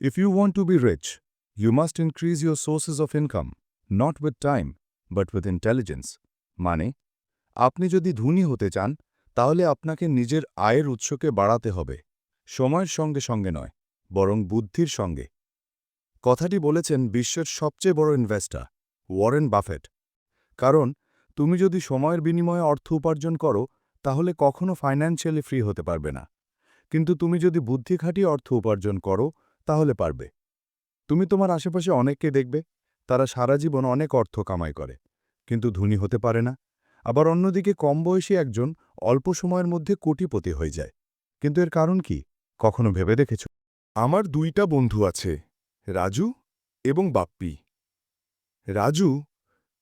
If you want to be rich, you must increase your sources of income, not with time, but with intelligence. মানে আপনি যদি ধনী হতে চান তাহলে আপনাকে নিজের আয়ের উৎসকে বাড়াতে হবে সময়ের সঙ্গে সঙ্গে নয় বরং বুদ্ধির সঙ্গে। কথাটি বলেছেন বিশ্বের সবচেয়ে বড় ইনভেস্টার ওয়ারেন বাফেট কারণ তুমি যদি সময়ের বিনিময়ে অর্থ উপার্জন করো তাহলে কখনো ফাইন্যান্সিয়ালি ফ্রি হতে পারবে না। কিন্তু তুমি যদি বুদ্ধি খাটিয়ে অর্থ উপার্জন করো তাহলে পারবে। তুমি তোমার আশেপাশে অনেককে দেখবে, তারা সারা জীবন অনেক অর্থ কামাই করে, কিন্তু ধনী হতে পারে না। আবার অন্যদিকে কম বয়সী একজন অল্প সময়ের মধ্যে কোটিপতি হয়ে যায়। কিন্তু এর কারণ কি? কখনো ভেবে দেখেছ? আমার দুইটা বন্ধু আছে, রাজু এবং বাপ্পি। রাজু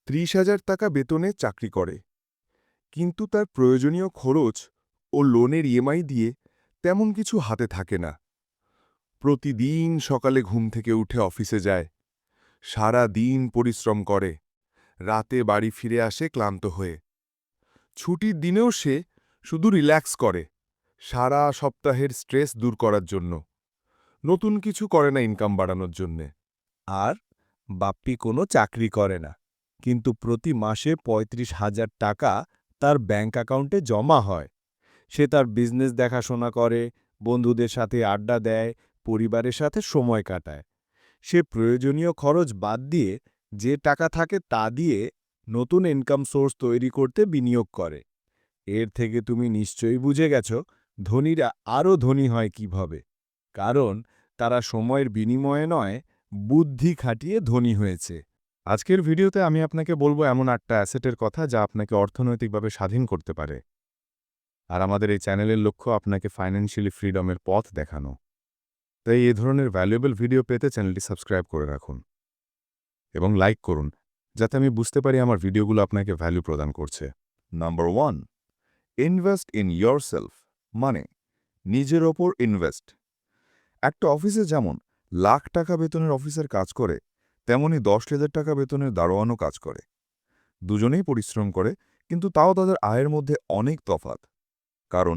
ত্রিশ হাজার টাকা বেতনে চাকরি করে, কিন্তু তার প্রয়োজনীয় খরচ ও লোনের ইএমআই দিয়ে তেমন কিছু হাতে থাকে না। প্রতিদিন সকালে ঘুম থেকে উঠে অফিসে যায়। সারা দিন পরিশ্রম করে। রাতে বাড়ি ফিরে আসে ক্লান্ত হয়ে। ছুটির দিনেও সে শুধু রিল্যাক্স করে, সারা সপ্তাহের স্ট্রেস দূর করার জন্য। নতুন কিছু করে না ইনকাম বাড়ানোর জন্যে। আর বাপ্পি কোনো চাকরি করে না, কিন্তু প্রতি মাসে পঁয়ত্রিশ হাজার টাকা তার ব্যাঙ্ক অ্যাকাউন্টে জমা হয়। সে তার বিজনেস দেখাশোনা করে, বন্ধুদের সাথে আড্ডা দেয় পরিবারের সাথে সময় কাটায়। সে প্রয়োজনীয় খরচ বাদ দিয়ে যে টাকা থাকে তা দিয়ে নতুন ইনকাম সোর্স তৈরি করতে বিনিয়োগ করে। এর থেকে তুমি নিশ্চয়ই বুঝে গেছ, ধনীরা আরও ধনী হয় কীভাবে। কারণ তারা সময়ের বিনিময়ে নয়, বুদ্ধি খাটিয়ে ধনী হয়েছে। আজকের ভিডিওতে আমি আপনাকে বলব এমন আটটা অ্যাসেটের কথা যা আপনাকে অর্থনৈতিকভাবে স্বাধীন করতে পারে। আর আমাদের এই চ্যানেলের লক্ষ্য আপনাকে ফাইন্যান্সিয়ালি ফ্রিডমের পথ দেখানো। তাই এই ধরনের ভ্যালুয়েবল ভিডিও পেতে চ্যানেলটি সাবস্ক্রাইব করে রাখুন এবং লাইক করুন, যাতে আমি বুঝতে পারি আমার ভিডিওগুলো আপনাকে ভ্যালু প্রদান করছে। Number one invest in self মানে নিজের ওপর ইনভেস্ট একটা অফিসে যেমন লাখ টাকা বেতনের অফিসের কাজ করে, তেমনি দশ হাজার টাকা বেতনের দারোয়ানও কাজ করে। দুজনেই পরিশ্রম করে, কিন্তু তাও তাদের আয়ের মধ্যে অনেক তফাত কারণ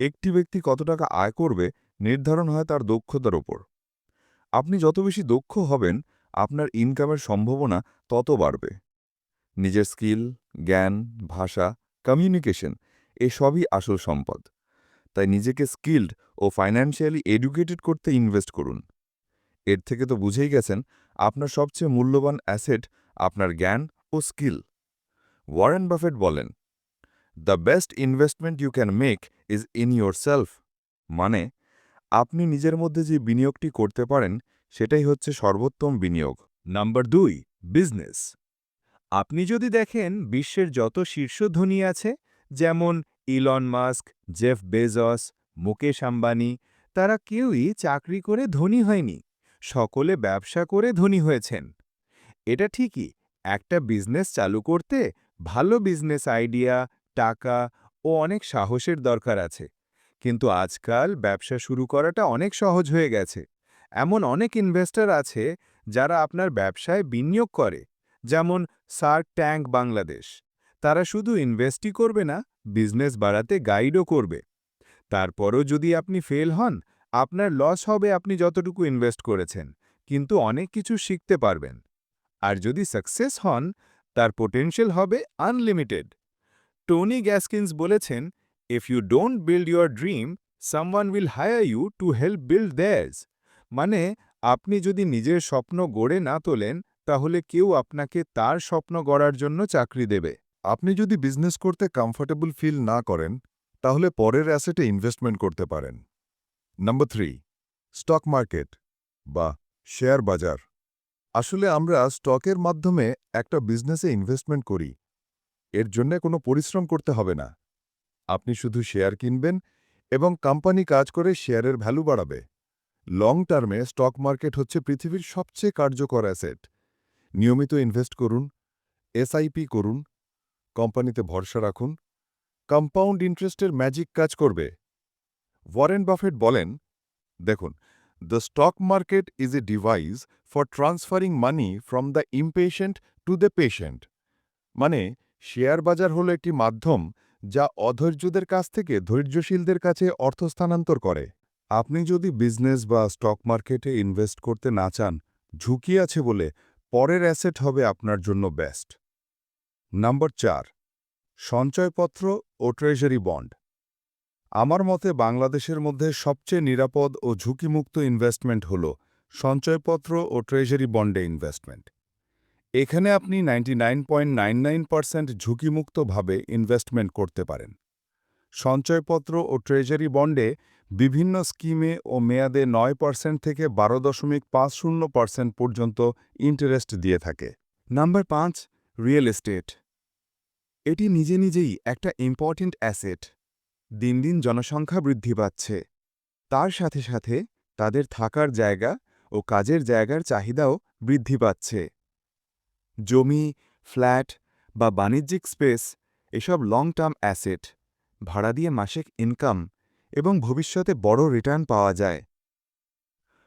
একটি ব্যক্তি কত টাকা আয় করবে নির্ধারণ হয় তার দক্ষতার ওপর আপনি যত বেশি দক্ষ হবেন, আপনার ইনকামের সম্ভাবনা তত বাড়বে। নিজের স্কিল জ্ঞান, ভাষা কমিউনিকেশন এসবই আসল সম্পদ। তাই নিজেকে স্কিল্ড ও ফাইন্যান্সিয়ালি এডুকেটেড করতে ইনভেস্ট করুন। এর থেকে তো বুঝেই গেছেন, আপনার সবচেয়ে মূল্যবান অ্যাসেট আপনার জ্ঞান ও স্কিল ওয়ারেন বাফেট বলেন the best investment you can make is in your self মানে আপনি নিজের মধ্যে যে বিনিয়োগটি করতে পারেন, সেটাই হচ্ছে সর্বোত্তম বিনিয়োগ। নাম্বার দুই, বিজনেস। আপনি যদি দেখেন বিশ্বের যত শীর্ষ ধনী আছে, যেমন Elon Musk, Jeff Bezos, Mukesh Ambani, তারা কেউই চাকরি করে ধনী হয়নি, সকলে ব্যবসা করে ধনী হয়েছেন। এটা ঠিকই, একটা বিজনেস চালু করতে ভালো বিজনেস আইডিয়া, টাকা ও অনেক সাহসের দরকার আছে। কিন্তু আজকাল ব্যবসা শুরু করাটা অনেক সহজ হয়ে গেছে। এমন অনেক ইনভেস্টর আছে যারা আপনার ব্যবসায় বিনিয়োগ করে, যেমন সার্ক ট্যাঙ্ক বাংলাদেশ। তারা শুধু ইনভেস্টই করবে না বিজনেস বাড়াতে গাইডও করবে। তারপরও যদি আপনি ফেল হন, আপনার লস হবে আপনি যতটুকু ইনভেস্ট করেছেন, কিন্তু অনেক কিছু শিখতে পারবেন। আর যদি সাকসেস হন, তার পোটেনশিয়াল হবে আনলিমিটেড টোনি গ্যাসকিন্স বলেছেন if you don't build your dream someone will hire you to help build theirs মানে আপনি যদি নিজের স্বপ্ন গড়ে না তোলেন, তাহলে কেউ আপনাকে তার স্বপ্ন গড়ার জন্য চাকরি দেবে। আপনি যদি বিজনেস করতে কমফোর্টেবল ফিল না করেন, তাহলে পরের অ্যাসেটে ইনভেস্টমেন্ট করতে পারেন। নাম্বার থ্রি স্টক মার্কেট বা শেয়ার বাজার। আসলে আমরা স্টকের মাধ্যমে একটা বিজনেসে ইনভেস্টমেন্ট করি। এর জন্য কোনো পরিশ্রম করতে হবে না। আপনি শুধু শেয়ার কিনবেন এবং কোম্পানি কাজ করে শেয়ারের ভ্যালু বাড়াবে। লং টার্মে স্টক মার্কেট হচ্ছে পৃথিবীর সবচেয়ে কার্যকর অ্যাসেট। নিয়মিত ইনভেস্ট করুন, এসআইপি করুন, কোম্পানিতে ভরসা রাখুন, কম্পাউন্ড ইন্টারেস্টের ম্যাজিক কাজ করবে। ওয়ারেন বাফেট বলেন, দেখুন, the stock market is a device for transferring money from the impatient to the patient. মানে শেয়ার বাজার হলো একটি মাধ্যম যা অধৈর্যদের কাছ থেকে ধৈর্যশীলদের কাছে অর্থ স্থানান্তর করে। আপনি যদি বিজনেস বা স্টক মার্কেটে ইনভেস্ট করতে না চান, ঝুঁকি আছে বলে পরের অ্যাসেট হবে আপনার জন্য বেস্ট। নাম্বার চার, সঞ্চয়পত্র ও ট্রেজারি বন্ড। আমার মতে বাংলাদেশের মধ্যে সবচেয়ে নিরাপদ ও ঝুঁকিমুক্ত ইনভেস্টমেন্ট হল সঞ্চয়পত্র ও ট্রেজারি বন্ডে ইনভেস্টমেন্ট। এখানে আপনি নাইনটি ঝুঁকিমুক্তভাবে ইনভেস্টমেন্ট করতে পারেন। সঞ্চয়পত্র ও ট্রেজারি বন্ডে বিভিন্ন স্কিমে ও মেয়াদে নয় পার্সেন্ট থেকে বারো দশমিক পাঁচ শূন্য পার্সেন্ট পর্যন্ত ইন্টারেস্ট দিয়ে থাকে। নাম্বার পাঁচ রিয়েল এস্টেট এটি নিজে নিজেই একটা ইম্পর্ট্যান্ট অ্যাসেট দিন দিন জনসংখ্যা বৃদ্ধি পাচ্ছে। তার সাথে সাথে তাদের থাকার জায়গা ও কাজের জায়গার চাহিদাও বৃদ্ধি পাচ্ছে। জমি, ফ্ল্যাট বা বাণিজ্যিক স্পেস এসব লং টার্ম অ্যাসেট ভাড়া দিয়ে মাসিক ইনকাম এবং ভবিষ্যতে বড় রিটার্ন পাওয়া যায়।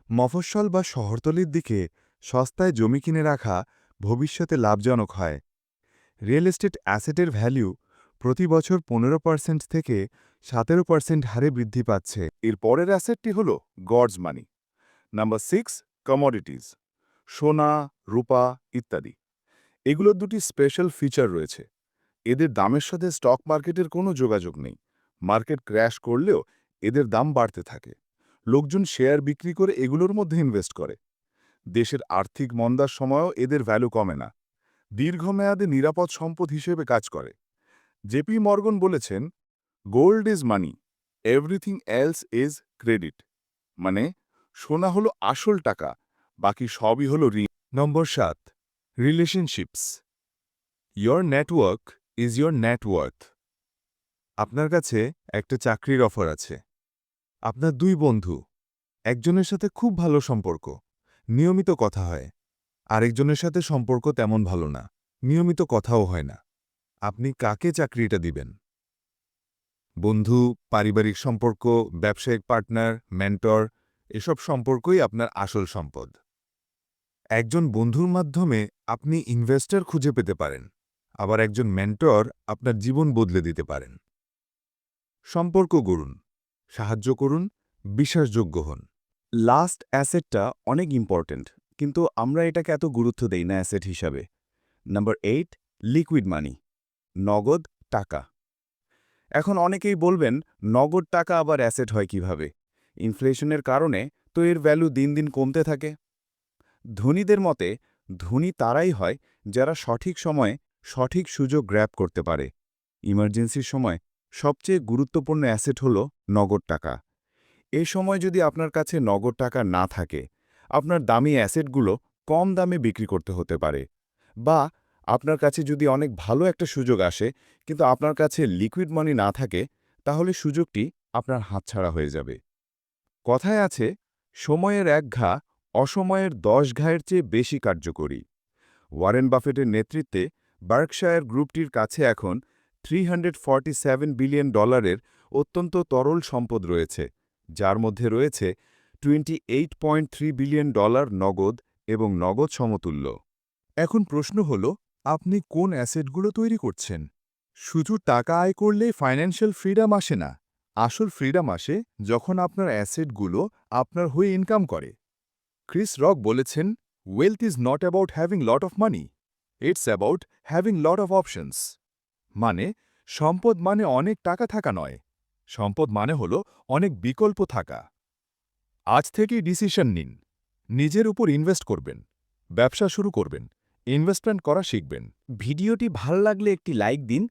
মফস্বল বা শহরতলির দিকে সস্তায় জমি কিনে রাখা ভবিষ্যতে লাভজনক হয়। রিয়েল এস্টেট অ্যাসেটের ভ্যালু প্রতি বছর পনেরো পার্সেন্ট থেকে সতেরো পার্সেন্ট হারে বৃদ্ধি পাচ্ছে। এর পরের অ্যাসেটটি হল God's money number six commodities সোনা, রূপা ইত্যাদি। এগুলোর দুটি স্পেশাল ফিচার রয়েছে। এদের দামের সাথে স্টক মার্কেটের কোনো যোগাযোগ নেই। মার্কেট ক্র্যাশ করলেও এদের দাম বাড়তে থাকে। লোকজন শেয়ার বিক্রি করে এগুলোর মধ্যে ইনভেস্ট করে। দেশের আর্থিক মন্দার সময়ও এদের ভ্যালু কমে না। দীর্ঘমেয়াদে নিরাপদ সম্পদ হিসেবে কাজ করে। জেপি মর্গন বলেছেন gold is money everything else is credit মানে সোনা হলো আসল টাকা, বাকি সবই হলো ঋণ। নম্বর সাত relationships your network is your net worth আপনার কাছে একটা চাকরির অফার আছে। আপনার দুই বন্ধু, একজনের সাথে খুব ভালো সম্পর্ক, নিয়মিত কথা হয়। আরেকজনের সাথে সম্পর্ক তেমন ভালো না, নিয়মিত কথাও হয় না। আপনি কাকে চাকরিটা দিবেন? বন্ধু, পারিবারিক সম্পর্ক, ব্যবসায়িক পার্টনার মেন্টর এসব সম্পর্কই আপনার আসল সম্পদ। একজন বন্ধুর মাধ্যমে আপনি ইনভেস্টর খুঁজে পেতে পারেন। আবার একজন মেন্টর আপনার জীবন বদলে দিতে পারেন। সম্পর্ক গড়ুন, সাহায্য করুন, বিশ্বাসযোগ্য হন। লাস্ট অ্যাসেটটা অনেক ইম্পর্ট্যান্ট কিন্তু আমরা এটাকে এত গুরুত্ব দেই না অ্যাসেট হিসাবে। নাম্বার এইট লিকুইড মানি নগদ টাকা। এখন অনেকেই বলবেন, নগদ টাকা আবার অ্যাসেট হয় কীভাবে? ইনফ্লেশনের কারণে তো এর ভ্যালু দিন দিন কমতে থাকে। ধনীদের মতে ধনী তারাই হয় যারা সঠিক সময়ে সঠিক সুযোগ গ্র্যাব করতে পারে। ইমার্জেন্সির সময় সবচেয়ে গুরুত্বপূর্ণ অ্যাসেট হল নগদ টাকা। এ সময় যদি আপনার কাছে নগদ টাকা না থাকে, আপনার দামি অ্যাসেটগুলো কম দামে বিক্রি করতে হতে পারে বা আপনার কাছে যদি অনেক ভালো একটা সুযোগ আসে, কিন্তু আপনার কাছে লিকুইড মানি না থাকে, তাহলে সুযোগটি আপনার হাতছাড়া হয়ে যাবে। কথায় আছে, সময়ের এক ঘা অসময়ের দশ ঘায়ের চেয়ে বেশি কার্যকরী। ওয়ারেন বাফেটের নেতৃত্বে বার্কশায়ার গ্রুপটির কাছে এখন থ্রি বিলিয়ন ডলারের অত্যন্ত তরল সম্পদ রয়েছে, যার মধ্যে রয়েছে টোয়েন্টি বিলিয়ন ডলার নগদ এবং নগদ সমতুল্য। এখন প্রশ্ন হল, আপনি কোন অ্যাসেটগুলো তৈরি করছেন? শুধু টাকা আয় করলে ফাইন্যান্সিয়াল ফ্রিডম আসে না, আসল ফ্রিডম আসে যখন আপনার অ্যাসেটগুলো আপনার হয়ে ইনকাম করে। ক্রিস রক বলেছেন wealth is not about having lot of money it's about having lot of options মানে সম্পদ মানে অনেক টাকা থাকা নয়, সম্পদ মানে হল অনেক বিকল্প থাকা। আজ থেকেই ডিসিশন নিন, নিজের উপর ইনভেস্ট করবেন, ব্যবসা শুরু করবেন, ইনভেস্টমেন্ট করা শিখবেন। ভিডিওটি ভালো লাগলে একটি লাইক দিন,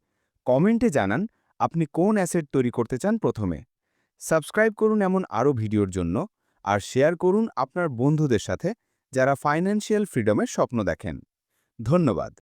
কমেন্টে জানান আপনি কোন অ্যাসেট তৈরি করতে চান প্রথমে। সাবস্ক্রাইব করুন এমন আরও ভিডিওর জন্য। আর শেয়ার করুন আপনার বন্ধুদের সাথে যারা ফাইন্যান্সিয়াল ফ্রিডমের স্বপ্ন দেখেন। ধন্যবাদ।